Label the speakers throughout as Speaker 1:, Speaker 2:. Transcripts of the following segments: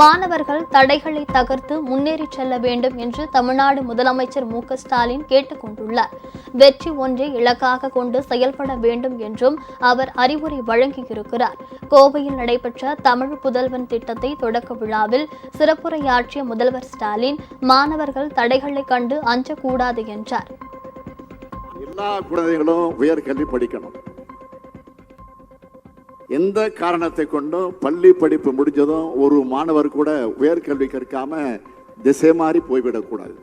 Speaker 1: மாணவர்கள் தடைகளை தகர்த்து முன்னேறிச் செல்ல வேண்டும் என்று தமிழ்நாடு முதலமைச்சர் மு ஸ்டாலின் கேட்டுக் கொண்டுள்ளார் வெற்றி ஒன்றை இலக்காக கொண்டு செயல்பட வேண்டும் என்றும் அவர் அறிவுரை வழங்கியிருக்கிறார் கோவையில் நடைபெற்ற தமிழ் புதல்வன் திட்டத்தை தொடக்க விழாவில் சிறப்புரையாற்றிய முதல்வர் ஸ்டாலின் மாணவர்கள் தடைகளை கண்டு அஞ்சக்கூடாது என்றார் எல்லா குழந்தைகளும் உயர்கல்வி படிக்கணும் எந்த காரணத்தை கொண்டும் பள்ளி படிப்பு முடிஞ்சதும் ஒரு மாணவர் கூட உயர்கல்வி கற்காம திசை மாறி போய்விடக்கூடாது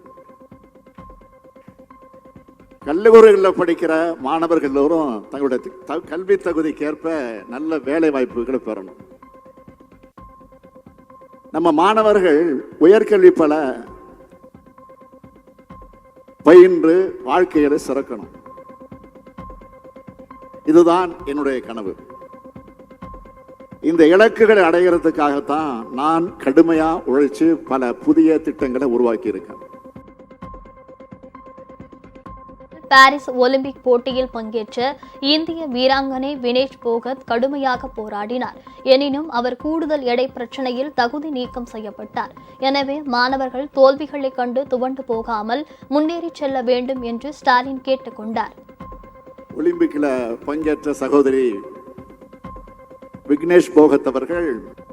Speaker 1: கல்லூரிகளில் படிக்கிற மாணவர்கள் எல்லோரும் தங்களுடைய கல்வி தகுதிக்கேற்ப நல்ல வேலை வாய்ப்புகளை பெறணும் நம்ம மாணவர்கள் உயர்கல்வி பல பயின்று வாழ்க்கையில சிறக்கணும் இதுதான் என்னுடைய கனவு இந்த இலக்குகளை அடைகிறதுக்காகத்தான் நான் கடுமையாக உழைச்சு பல புதிய திட்டங்களை உருவாக்கி இருக்கேன்
Speaker 2: பாரிஸ் ஒலிம்பிக் போட்டியில் பங்கேற்ற இந்திய வீராங்கனை வினேஷ் போகத் கடுமையாக போராடினார் எனினும் அவர் கூடுதல் எடை பிரச்சனையில் தகுதி நீக்கம் செய்யப்பட்டார் எனவே மாணவர்கள் தோல்விகளைக் கண்டு துவண்டு போகாமல் முன்னேறி செல்ல வேண்டும் என்று ஸ்டாலின் கேட்டுக்கொண்டார்
Speaker 1: ஒலிம்பிக்கில் பங்கேற்ற சகோதரி விக்னேஷ் போகத் அவர்கள்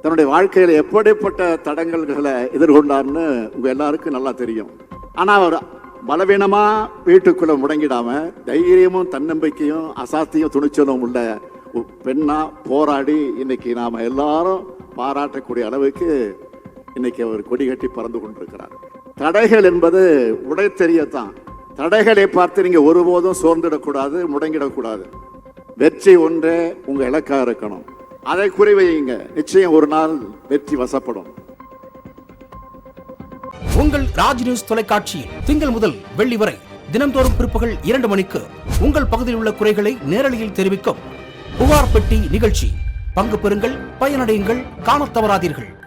Speaker 1: தன்னுடைய வாழ்க்கையில் எப்படிப்பட்ட தடங்கல்களை எதிர்கொண்டார்னு உங்க எல்லாருக்கும் நல்லா தெரியும் ஆனா அவர் பலவீனமா வீட்டுக்குள்ள முடங்கிடாம தைரியமும் தன்னம்பிக்கையும் அசாத்தியும் துணிச்சலும் உள்ள பெண்ணா போராடி இன்னைக்கு நாம எல்லாரும் பாராட்டக்கூடிய அளவுக்கு இன்னைக்கு அவர் கொடி கட்டி பறந்து கொண்டிருக்கிறார் தடைகள் என்பது உடை தெரியத்தான் தடைகளை பார்த்து நீங்கள் ஒருபோதும் சோர்ந்துடக்கூடாது முடங்கிடக்கூடாது வெற்றி ஒன்றே உங்கள் இலக்கா இருக்கணும் அதை குறைவையுங்க நிச்சயம் ஒரு நாள் வெற்றி வசப்படும்
Speaker 3: உங்கள் ராஜ் நியூஸ் தொலைக்காட்சி திங்கள் முதல் வெள்ளி வரை தினந்தோறும் பிற்பகல் இரண்டு மணிக்கு உங்கள் பகுதியில் உள்ள குறைகளை நேரலையில் தெரிவிக்கும் புகார் பெட்டி நிகழ்ச்சி பங்கு பெறுங்கள் பயனடையுங்கள் காண தவறாதீர்கள்